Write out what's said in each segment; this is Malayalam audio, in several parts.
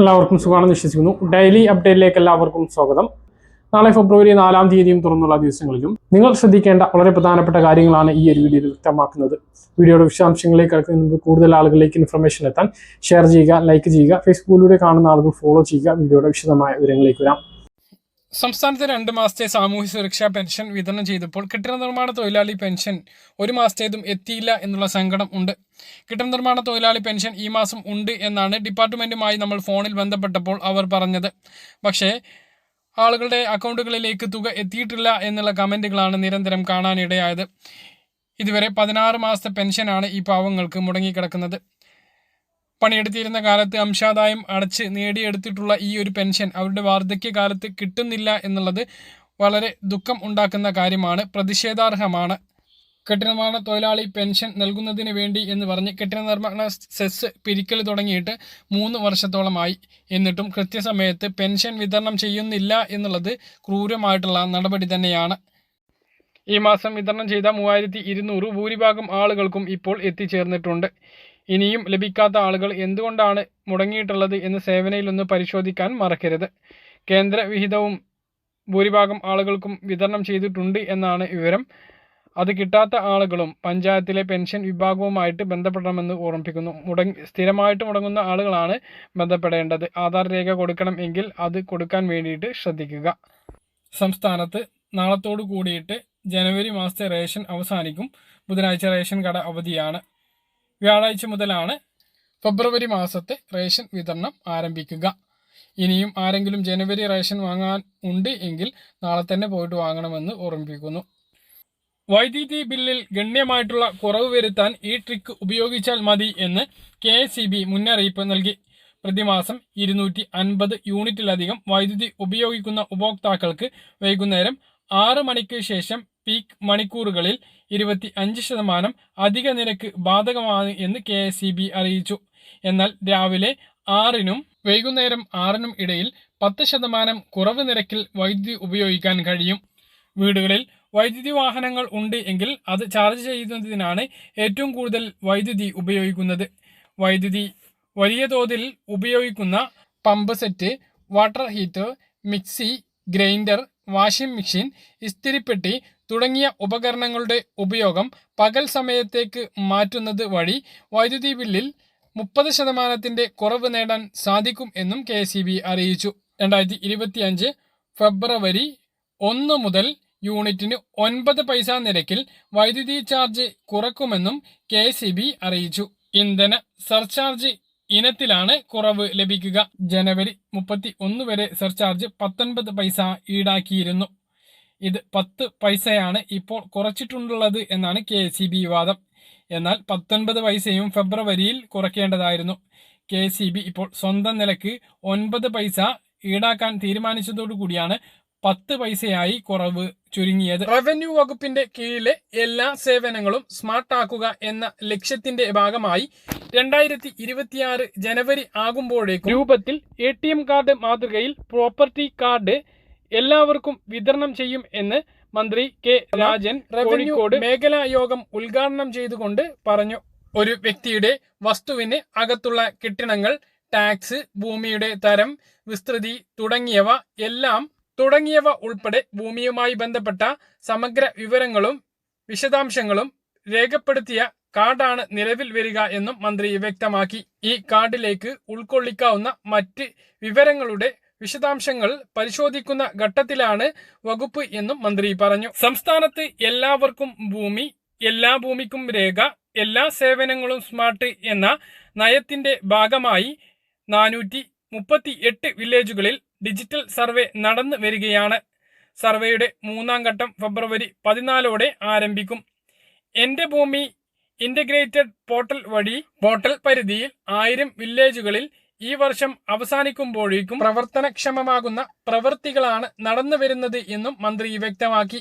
എല്ലാവർക്കും സുഖമാണെന്ന് വിശ്വസിക്കുന്നു. ഡെയിലി അപ്ഡേറ്റിലേക്ക് എല്ലാവർക്കും സ്വാഗതം. നാളെ ഫെബ്രുവരി നാലാം തീയതിയും തുറന്നുള്ള ദിവസങ്ങളിലും നിങ്ങൾ ശ്രദ്ധിക്കേണ്ട വളരെ പ്രധാനപ്പെട്ട കാര്യങ്ങളാണ് ഈ ഒരു വീഡിയോയിൽ വ്യക്തമാക്കുന്നത്. വീഡിയോയുടെ വിശദാംശങ്ങളിലേക്ക് കടക്കുന്നതിന് കൂടുതൽ ആളുകളിലേക്ക് ഇൻഫർമേഷൻ എത്താൻ ഷെയർ ചെയ്യുക ലൈക്ക് ചെയ്യുക ഫേസ്ബുക്കിലൂടെ കാണുന്ന ആളുകൾ ഫോളോ ചെയ്യുക വീഡിയോയുടെ വിശദമായ വിവരങ്ങളിലേക്ക് വരാം. സംസ്ഥാനത്ത് രണ്ട് മാസത്തെ സാമൂഹ്യ സുരക്ഷാ പെൻഷൻ വിതരണം ചെയ്തപ്പോൾ കെട്ടിട നിർമ്മാണ തൊഴിലാളി പെൻഷൻ ഒരു മാസത്തേതും എത്തിയില്ല എന്നുള്ള സങ്കടം ഉണ്ട്. കെട്ടിട നിർമ്മാണ തൊഴിലാളി പെൻഷൻ ഈ മാസം ഉണ്ട് എന്നാണ് ഡിപ്പാർട്ട്മെന്റുമായി നമ്മൾ ഫോണിൽ ബന്ധപ്പെട്ടപ്പോൾ അവർ പറഞ്ഞത്. പക്ഷേ ആളുകളുടെ അക്കൗണ്ടുകളിലേക്ക് തുക എത്തിയിട്ടില്ല എന്നുള്ള കമന്റുകളാണ് നിരന്തരം കാണാനിടയായത്. ഇതുവരെ പതിനാറ് മാസത്തെ പെൻഷനാണ് ഈ പാവങ്ങൾക്ക് മുടങ്ങിക്കിടക്കുന്നത്. പണിയെടുത്തിരുന്ന കാലത്ത് അംശാദായം അടച്ച് നേടിയെടുത്തിട്ടുള്ള ഈ ഒരു പെൻഷൻ അവരുടെ വാർദ്ധക്യകാലത്ത് കിട്ടുന്നില്ല എന്നുള്ളത് വളരെ ദുഃഖം ഉണ്ടാക്കുന്ന കാര്യമാണ്. പ്രതിഷേധാർഹമാണ്. കെട്ടിടനിർമ്മാണ തൊഴിലാളി പെൻഷൻ നൽകുന്നതിന് വേണ്ടി എന്ന് പറഞ്ഞ് കെട്ടിട നിർമ്മാണ സെസ് പിരിക്കൽ തുടങ്ങിയിട്ട് മൂന്ന് വർഷത്തോളമായി. എന്നിട്ടും കൃത്യസമയത്ത് പെൻഷൻ വിതരണം ചെയ്യുന്നില്ല എന്നുള്ളത് ക്രൂരമായിട്ടുള്ള നടപടി തന്നെയാണ്. ഈ മാസം വിതരണം ചെയ്ത മൂവായിരത്തി ഇരുന്നൂറ് ഭൂരിഭാഗം ആളുകൾക്കും ഇപ്പോൾ എത്തിച്ചേർന്നിട്ടുണ്ട്. ഇനിയും ലഭിക്കാത്ത ആളുകൾ എന്തുകൊണ്ടാണ് മുടങ്ങിയിട്ടുള്ളത് എന്ന് സേവനയിലൊന്ന് പരിശോധിക്കാൻ മറക്കരുത്. കേന്ദ്ര വിഹിതവും ഭൂരിഭാഗം ആളുകൾക്കും വിതരണം ചെയ്തിട്ടുണ്ട് എന്നാണ് വിവരം. അത് കിട്ടാത്ത ആളുകളും പഞ്ചായത്തിലെ പെൻഷൻ വിഭാഗവുമായിട്ട് ബന്ധപ്പെടണമെന്ന് ഓർമ്മിപ്പിക്കുന്നു. മുടങ്ങി സ്ഥിരമായിട്ട് മുടങ്ങുന്ന ആളുകളാണ് ബന്ധപ്പെടേണ്ടത്. ആധാർ രേഖ കൊടുക്കണം എങ്കിൽ അത് കൊടുക്കാൻ വേണ്ടിയിട്ട് ശ്രദ്ധിക്കുക. സംസ്ഥാനത്ത് നാളത്തോടു കൂടിയിട്ട് ജനുവരി മാസത്തെ റേഷൻ അവസാനിക്കും. ബുധനാഴ്ച റേഷൻ കട അവധിയാണ്. വ്യാഴാഴ്ച മുതലാണ് ഫെബ്രുവരി മാസത്തെ റേഷൻ വിതരണം ആരംഭിക്കുക. ഇനിയും ആരെങ്കിലും ജനുവരി റേഷൻ വാങ്ങാൻ ഉണ്ട് എങ്കിൽ നാളെ തന്നെ പോയിട്ട് വാങ്ങണമെന്ന് ഓർമ്മിപ്പിക്കുന്നു. വൈദ്യുതി ബില്ലിൽ ഗണ്യമായിട്ടുള്ള കുറവ് വരുത്താൻ ഈ ട്രിക്ക് ഉപയോഗിച്ചാൽ മതി എന്ന് കെ മുന്നറിയിപ്പ് നൽകി. പ്രതിമാസം ഇരുന്നൂറ്റി അൻപത് യൂണിറ്റിലധികം വൈദ്യുതി ഉപയോഗിക്കുന്ന ഉപഭോക്താക്കൾക്ക് വൈകുന്നേരം ആറ് മണിക്ക് ശേഷം പീക്ക് മണിക്കൂറുകളിൽ ഇരുപത്തി അഞ്ച് ശതമാനം അധിക നിരക്ക് ബാധകമാണ് എന്ന് കെ അറിയിച്ചു. എന്നാൽ രാവിലെ ആറിനും വൈകുന്നേരം ആറിനും ഇടയിൽ പത്ത് ശതമാനം കുറവ് നിരക്കിൽ വൈദ്യുതി ഉപയോഗിക്കാൻ കഴിയും. വീടുകളിൽ വൈദ്യുതി വാഹനങ്ങൾ ഉണ്ട് എങ്കിൽ അത് ചാർജ് ചെയ്യുന്നതിനാണ് ഏറ്റവും കൂടുതൽ വൈദ്യുതി ഉപയോഗിക്കുന്നത്. വൈദ്യുതി വലിയ തോതിൽ ഉപയോഗിക്കുന്ന pump set water heater mixie grinder washing machine ഇസ്തിരിപ്പെട്ടി തുടങ്ങിയ ഉപകരണങ്ങളുടെ ഉപയോഗം പകൽ സമയത്തേക്ക് മാറ്റുന്നത് വഴി വൈദ്യുതി ബില്ലിൽ മുപ്പത് ശതമാനത്തിന്റെ കുറവ് നേടാൻ സാധിക്കും എന്നും കെ അറിയിച്ചു. രണ്ടായിരത്തി ഇരുപത്തിയഞ്ച് ഫെബ്രുവരി ഒന്ന് മുതൽ യൂണിറ്റിന് ഒൻപത് പൈസ നിരക്കിൽ വൈദ്യുതി ചാർജ് കുറക്കുമെന്നും കെ അറിയിച്ചു. ഇന്ധന സർചാർജ് ഇനത്തിലാണ് കുറവ് ലഭിക്കുക. ജനുവരി മുപ്പത്തി ഒന്ന് വരെ സർചാർജ് പത്തൊൻപത് പൈസ ഈടാക്കിയിരുന്നു. ഇത് പത്ത് പൈസയാണ് ഇപ്പോൾ കുറച്ചിട്ടുള്ളത് എന്നാണ് കെ സി ബി വാദം എന്നാൽ പത്തൊൻപത് പൈസയും ഫെബ്രുവരിയിൽ കുറയ്ക്കേണ്ടതായിരുന്നു. കെ സി ബി ഇപ്പോൾ സ്വന്തം നിലയ്ക്ക് ഒൻപത് പൈസ ഈടാക്കാൻ തീരുമാനിച്ചതോടുകൂടിയാണ് പത്ത് പൈസയായി കുറവ് ചുരുങ്ങിയത്. റവന്യൂ വകുപ്പിന്റെ കീഴിലെ എല്ലാ സേവനങ്ങളും സ്മാർട്ട് ആക്കുക എന്ന ലക്ഷ്യത്തിന്റെ ഭാഗമായി രണ്ടായിരത്തി ഇരുപത്തിയാറ് ജനുവരി ആകുമ്പോഴേക്കും രൂപത്തിൽ എ ടി എം കാർഡ് മാതൃകയിൽ പ്രോപ്പർട്ടി കാർഡ് എല്ലാവർക്കും വിതരണം ചെയ്യും എന്ന് മന്ത്രി കെ രാജൻ റവന്യൂ മേഖലാ യോഗം ഉദ്ഘാടനം ചെയ്തുകൊണ്ട് പറഞ്ഞു. ഒരു വ്യക്തിയുടെ വസ്തുവിന് അകത്തുള്ള കെട്ടിടങ്ങൾ ടാക്സ് ഭൂമിയുടെ തരം വിസ്തൃതി തുടങ്ങിയവ എല്ലാം തുടങ്ങിയവ ഉൾപ്പെടെ ഭൂമിയുമായി ബന്ധപ്പെട്ട സമഗ്ര വിവരങ്ങളും വിശദാംശങ്ങളും രേഖപ്പെടുത്തിയ കാർഡാണ് നിലവിൽ വരിക എന്നും മന്ത്രി വ്യക്തമാക്കി. ഈ കാർഡിലേക്ക് ഉൾക്കൊള്ളിക്കാവുന്ന മറ്റ് വിവരങ്ങളുടെ വിശദാംശങ്ങൾ പരിശോധിക്കുന്ന ഘട്ടത്തിലാണ് വകുപ്പ് എന്നും മന്ത്രി പറഞ്ഞു. സംസ്ഥാനത്ത് എല്ലാവർക്കും ഭൂമി എല്ലാ ഭൂമിക്കും രേഖ എല്ലാ സേവനങ്ങളും സ്മാർട്ട് എന്ന നയത്തിന്റെ ഭാഗമായി നാനൂറ്റി മുപ്പത്തി എട്ട് വില്ലേജുകളിൽ ഡിജിറ്റൽ സർവേ നടന്നു വരികയാണ്. സർവേയുടെ മൂന്നാം ഘട്ടം ഫെബ്രുവരി പതിനാലോടെ ആരംഭിക്കും. എന്റെ ഭൂമി ഇന്റഗ്രേറ്റഡ് പോർട്ടൽ വഴി പോർട്ടൽ പരിധിയിൽ ആയിരം വില്ലേജുകളിൽ ഈ വർഷം അവസാനിക്കുമ്പോഴേക്കും പ്രവർത്തനക്ഷമമാകുന്ന പ്രവൃത്തികളാണ് നടന്നു വരുന്നത് എന്നും മന്ത്രി വ്യക്തമാക്കി.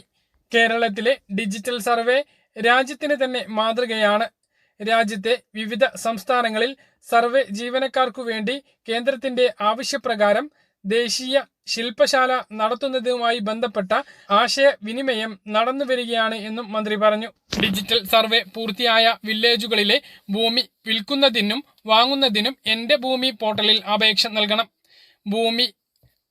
കേരളത്തിലെ ഡിജിറ്റൽ സർവേ രാജ്യത്തിന് തന്നെ മാതൃകയാണ്. രാജ്യത്തെ വിവിധ സംസ്ഥാനങ്ങളിൽ സർവേ ജീവനക്കാർക്കു വേണ്ടി കേന്ദ്രത്തിന്റെ ആവശ്യപ്രകാരം ദേശീയ ശില്പശാല നടത്തുന്നതുമായി ബന്ധപ്പെട്ട ആശയവിനിമയം നടന്നു വരികയാണ് എന്നും മന്ത്രി പറഞ്ഞു. ഡിജിറ്റൽ സർവേ പൂർത്തിയായ വില്ലേജുകളിലെ ഭൂമി വിൽക്കുന്നതിനും വാങ്ങുന്നതിനും എന്റെ ഭൂമി പോർട്ടലിൽ അപേക്ഷ നൽകണം. ഭൂമി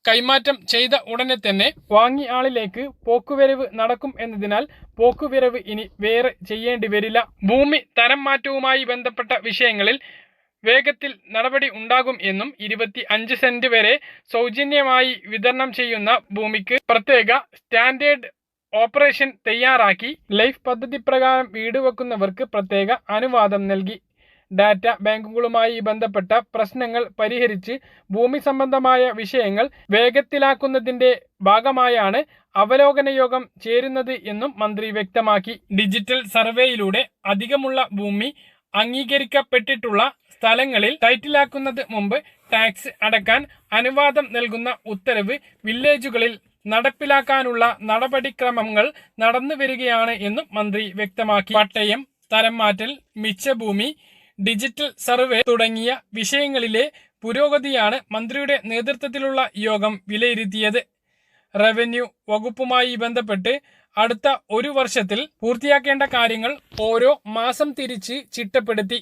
കൈമാറ്റം ചെയ്ത ഉടനെ തന്നെ വാങ്ങി ആളിലേക്ക് പോക്കുവരവ് നടക്കും എന്നതിനാൽ പോക്കുവരവ് ഇനി വേറെ ചെയ്യേണ്ടി വരില്ല ഭൂമി തരം മാറ്റവുമായി ബന്ധപ്പെട്ട വിഷയങ്ങളിൽ വേഗത്തിൽ നടപടി ഉണ്ടാകും എന്നും ഇരുപത്തി അഞ്ച് സെന്റ് വരെ സൗജന്യമായി വിതരണം ചെയ്യുന്ന ഭൂമിക്ക് പ്രത്യേക സ്റ്റാൻഡേർഡ് ഓപ്പറേഷൻ തയ്യാറാക്കി. ലൈഫ് പദ്ധതി പ്രകാരം വീട് വെക്കുന്നവർക്ക് പ്രത്യേക അനുവാദം നൽകി. ഡാറ്റ ബാങ്കുകളുമായി ബന്ധപ്പെട്ട പ്രശ്നങ്ങൾ പരിഹരിച്ച് ഭൂമി സംബന്ധമായ വിഷയങ്ങൾ വേഗത്തിലാക്കുന്നതിന്റെ ഭാഗമായാണ് അവലോകന യോഗം ചേരുന്നത് എന്നും മന്ത്രി വ്യക്തമാക്കി. ഡിജിറ്റൽ സർവേയിലൂടെ അധികമുള്ള ഭൂമി അംഗീകരിക്കപ്പെട്ടിട്ടുള്ള സ്ഥലങ്ങളിൽ ടൈറ്റിലാക്കുന്നത് മുമ്പ് ടാക്സ് അടക്കാൻ അനുവാദം നൽകുന്ന ഉത്തരവ് വില്ലേജുകളിൽ നടപ്പിലാക്കാനുള്ള നടപടിക്രമങ്ങൾ നടന്നു വരികയാണ് എന്നും മന്ത്രി വ്യക്തമാക്കി. പട്ടയം തരം മാറ്റൽ മിച്ചഭൂമി ഡിജിറ്റൽ സർവേ തുടങ്ങിയ വിഷയങ്ങളിലെ പുരോഗതിയാണ് മന്ത്രിയുടെ നേതൃത്വത്തിലുള്ള യോഗം വിലയിരുത്തിയത്. റവന്യൂ വകുപ്പുമായി ബന്ധപ്പെട്ട് അടുത്ത ഒരു വർഷത്തിൽ പൂർത്തിയാക്കേണ്ട കാര്യങ്ങൾ ഓരോ മാസം തിരിച്ച് ചിട്ടപ്പെടുത്തി.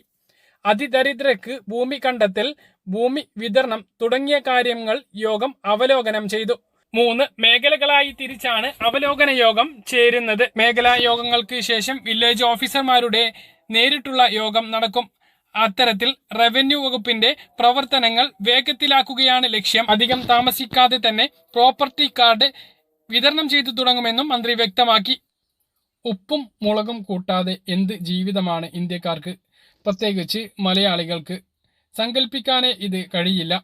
അതിദരിദ്രർക്ക് ഭൂമി കണ്ടെത്തൽ ഭൂമി വിതരണം തുടങ്ങിയ കാര്യങ്ങൾ യോഗം അവലോകനം ചെയ്തു. മൂന്ന് മേഖലകളായി തിരിച്ചാണ് അവലോകന യോഗം ചേരുന്നത്. മേഖലാ യോഗങ്ങൾക്ക് ശേഷം വില്ലേജ് ഓഫീസർമാരുടെ നേരിട്ടുള്ള യോഗം നടക്കും. അത്തരത്തിൽ റവന്യൂ വകുപ്പിന്റെ പ്രവർത്തനങ്ങൾ വേഗത്തിലാക്കുകയാണ് ലക്ഷ്യം. അധികം താമസിക്കാതെ തന്നെ പ്രോപ്പർട്ടി കാർഡ് വിതരണം ചെയ്തു തുടങ്ങുമെന്നും മന്ത്രി വ്യക്തമാക്കി. ഉപ്പും മുളകും കൂട്ടാതെ എന്ത് ജീവിതമാണ് ഇന്ത്യക്കാർക്ക്? പ്രത്യേകിച്ച് മലയാളികൾക്ക് സങ്കല്പിക്കാനേ ഇത് കഴിയില്ല.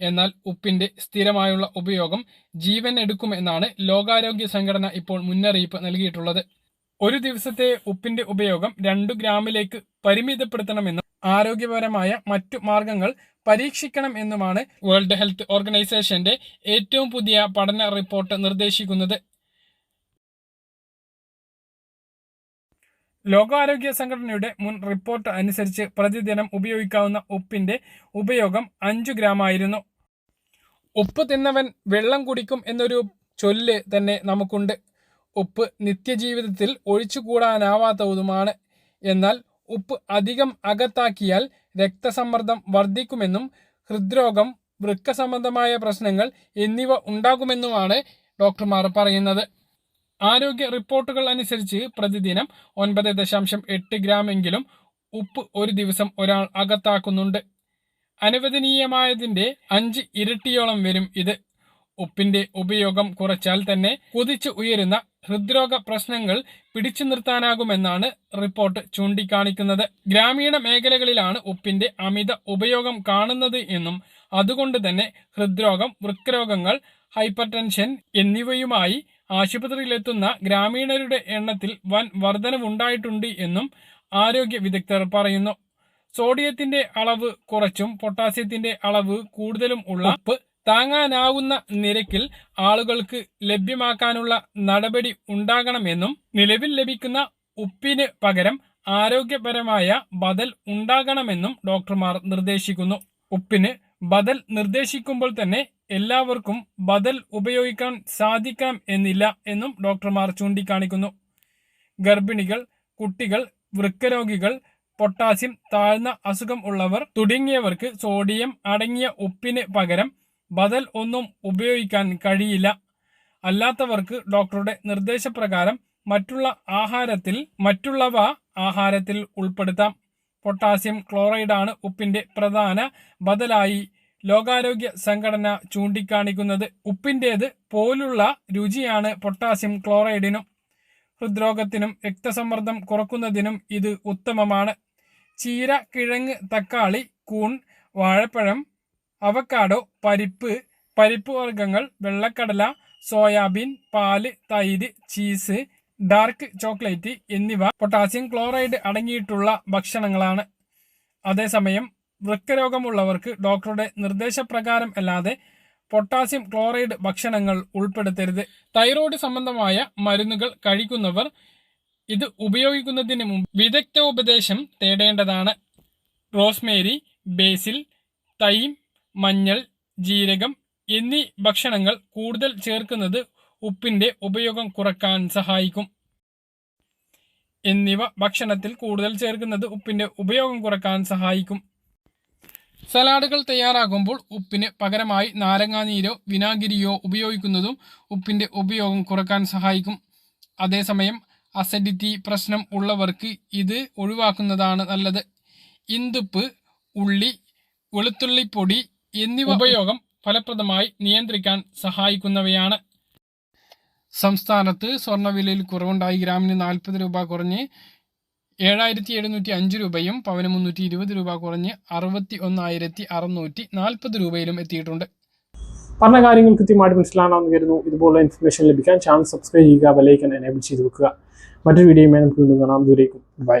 എന്നാൽ ഉപ്പിന്റെ സ്ഥിരമായുള്ള ഉപയോഗം ജീവൻ എടുക്കുമെന്നാണ് ലോകാരോഗ്യ സംഘടന ഇപ്പോൾ മുന്നറിയിപ്പ് നൽകിയിട്ടുള്ളത്. ഒരു ദിവസത്തെ ഉപ്പിന്റെ ഉപയോഗം രണ്ടു ഗ്രാമിലേക്ക് പരിമിതപ്പെടുത്തണമെന്നും ആരോഗ്യപരമായ മറ്റു മാർഗങ്ങൾ പരീക്ഷിക്കണം എന്നുമാണ് വേൾഡ് ഹെൽത്ത് ഓർഗനൈസേഷന്റെ ഏറ്റവും പുതിയ പഠന റിപ്പോർട്ട് നിർദ്ദേശിക്കുന്നത്. ലോകാരോഗ്യ സംഘടനയുടെ മുൻ റിപ്പോർട്ട് അനുസരിച്ച് പ്രതിദിനം ഉപയോഗിക്കാവുന്ന ഉപ്പിന്റെ ഉപയോഗം അഞ്ചു ഗ്രാമായിരുന്നു. ഉപ്പ് തിന്നവൻ വെള്ളം കുടിക്കും എന്നൊരു ചൊല്ല് തന്നെ നമുക്കുണ്ട്. ഉപ്പ് നിത്യജീവിതത്തിൽ ഒഴിച്ചുകൂടാനാവാത്തതുമാണ്. എന്നാൽ ഉപ്പ് അധികം അകത്താക്കിയാൽ രക്തസമ്മർദ്ദം വർദ്ധിക്കുമെന്നും ഹൃദ്രോഗം വൃക്ക സംബന്ധമായ പ്രശ്നങ്ങൾ എന്നിവ ഉണ്ടാകുമെന്നുമാണ് ഡോക്ടർമാർ പറയുന്നത്. ആരോഗ്യ റിപ്പോർട്ടുകൾ അനുസരിച്ച് പ്രതിദിനം ഒൻപത് ദശാംശം എട്ട് ഗ്രാം എങ്കിലും ഉപ്പ് ഒരു ദിവസം ഒരാൾ അകത്താക്കുന്നുണ്ട്. അനുവദനീയമായതിന്റെ അഞ്ച് ഇരട്ടിയോളം വരും ഇത്. ഉപ്പിന്റെ ഉപയോഗം കുറച്ചാൽ തന്നെ കുതിച്ചു ഉയരുന്ന ഹൃദ്രോഗ പ്രശ്നങ്ങൾ പിടിച്ചു നിർത്താനാകുമെന്നാണ് റിപ്പോർട്ട് ചൂണ്ടിക്കാണിക്കുന്നത്. ഗ്രാമീണ മേഖലകളിലാണ് ഉപ്പിന്റെ അമിത ഉപയോഗം കാണുന്നത് എന്നും അതുകൊണ്ട് തന്നെ ഹൃദ്രോഗം വൃക്കരോഗങ്ങൾ ഹൈപ്പർ ടെൻഷൻ എന്നിവയുമായി ആശുപത്രിയിലെത്തുന്ന ഗ്രാമീണരുടെ എണ്ണത്തിൽ വൻ വർധനവുണ്ടായിട്ടുണ്ട് എന്നും ആരോഗ്യ വിദഗ്ധർ പറയുന്നു. സോഡിയത്തിന്റെ അളവ് കുറച്ചും പൊട്ടാസ്യത്തിന്റെ അളവ് കൂടുതലും ഉള്ള ഉപ്പ് താങ്ങാനാവുന്ന നിരക്കിൽ ആളുകൾക്ക് ലഭ്യമാക്കാനുള്ള നടപടി ഉണ്ടാകണമെന്നും നിലവിൽ ലഭിക്കുന്ന ഉപ്പിന് പകരം ആരോഗ്യപരമായ ബദൽ ഉണ്ടാകണമെന്നും ഡോക്ടർമാർ നിർദ്ദേശിക്കുന്നു. ഉപ്പിന് ബദൽ നിർദ്ദേശിക്കുമ്പോൾ തന്നെ എല്ലാവർക്കും ബദൽ ഉപയോഗിക്കാൻ സാധിക്കാം എന്നില്ല എന്നും ഡോക്ടർമാർ ചൂണ്ടിക്കാണിക്കുന്നു. ഗർഭിണികൾ കുട്ടികൾ വൃക്കരോഗികൾ പൊട്ടാസ്യം താഴ്ന്ന അസുഖം ഉള്ളവർ തുടങ്ങിയവർക്ക് സോഡിയം അടങ്ങിയ ഉപ്പിന് പകരം ബദൽ ഒന്നും ഉപയോഗിക്കാൻ കഴിയില്ല. അല്ലാത്തവർക്ക് ഡോക്ടറുടെ നിർദ്ദേശപ്രകാരം മറ്റുള്ള ആഹാരത്തിൽ മറ്റുള്ളവ ആഹാരത്തിൽ ഉൾപ്പെടുത്താം. പൊട്ടാസ്യം ക്ലോറൈഡാണ് ഉപ്പിന്റെ പ്രധാന ബദലായി ലോകാരോഗ്യ സംഘടന ചൂണ്ടിക്കാണിക്കുന്നത് ഉപ്പിന്റേത് പോലുള്ള രുചിയാണ് പൊട്ടാസ്യം ക്ലോറൈഡിനും ഹൃദ്രോഗത്തിനും രക്തസമ്മർദ്ദം കുറക്കുന്നതിനും ഇത് ഉത്തമമാണ്. ചീര കിഴങ്ങ് തക്കാളി കൂൺ വാഴപ്പഴം അവക്കാഡോ പരിപ്പ് പരിപ്പ് വർഗങ്ങൾ വെള്ളക്കടല സോയാബീൻ പാൽ തൈര് ചീസ് ഡാർക്ക് ചോക്ലേറ്റ് എന്നിവ പൊട്ടാസ്യം ക്ലോറൈഡ് അടങ്ങിയിട്ടുള്ള ഭക്ഷണങ്ങളാണ്. അതേസമയം വൃക്കരോഗമുള്ളവർക്ക് ഡോക്ടറുടെ നിർദ്ദേശപ്രകാരം അല്ലാതെ പൊട്ടാസ്യം ക്ലോറൈഡ് ഭക്ഷണങ്ങൾ ഉൾപ്പെടുത്തരുത്. തൈറോയ്ഡ് സംബന്ധമായ മരുന്നുകൾ കഴിക്കുന്നവർ ഇത് ഉപയോഗിക്കുന്നതിന് മുമ്പ് വിദഗ്ധ ഉപദേശം തേടേണ്ടതാണ്. റോസ്മേരി ബേസിൽ തൈം മഞ്ഞൾ ജീരകം എന്നീ ഭക്ഷണങ്ങൾ കൂടുതൽ ചേർക്കുന്നത് ഉപ്പിന്റെ ഉപയോഗം കുറയ്ക്കാൻ സഹായിക്കും. എന്നിവ ഭക്ഷണത്തിൽ കൂടുതൽ ചേർക്കുന്നത് ഉപ്പിന്റെ ഉപയോഗം കുറയ്ക്കാൻ സഹായിക്കും. സലാഡുകൾ തയ്യാറാകുമ്പോൾ ഉപ്പിന് പകരമായി നാരങ്ങാനീരോ വിനാഗിരിയോ ഉപയോഗിക്കുന്നതും ഉപ്പിന്റെ ഉപയോഗം കുറയ്ക്കാൻ സഹായിക്കും. അതേസമയം അസിഡിറ്റി പ്രശ്നം ഉള്ളവർക്ക് ഇത് ഒഴിവാക്കുന്നതാണ് നല്ലത്. ഇന്ദുപ്പ് ഉള്ളി വെളുത്തുള്ളിപ്പൊടി എന്നിവ ഉപയോഗം ഫലപ്രദമായി നിയന്ത്രിക്കാൻ സഹായിക്കുന്നവയാണ്. സംസ്ഥാനത്ത് സ്വർണവിലയിൽ കുറവുണ്ടായി. ഗ്രാമിന് നാൽപ്പത് രൂപ കുറഞ്ഞ് ഏഴായിരത്തി എഴുന്നൂറ്റി അഞ്ച് രൂപയും പവന് മുന്നൂറ്റി ഇരുപത് രൂപ കുറഞ്ഞ് അറുപത്തി ഒന്നായിരത്തി അറുന്നൂറ്റി നാൽപ്പത് രൂപയിലും എത്തിയിട്ടുണ്ട്. പറഞ്ഞ കാര്യങ്ങൾ കൃത്യമായിട്ട് മനസ്സിലാണെന്ന് കരുതുന്നു. ഇതുപോലുള്ള ഇൻഫർമേഷൻ ലഭിക്കാൻ ചാനൽ സബ്സ്ക്രൈബ് ചെയ്യുക ബെലൈക്കൻ എനേബിൾ ചെയ്ത് വെക്കുക. മറ്റൊരു വീഡിയോയുമായി നമുക്ക് വീണ്ടും കാണാം. ദൂരേക്കും ബൈ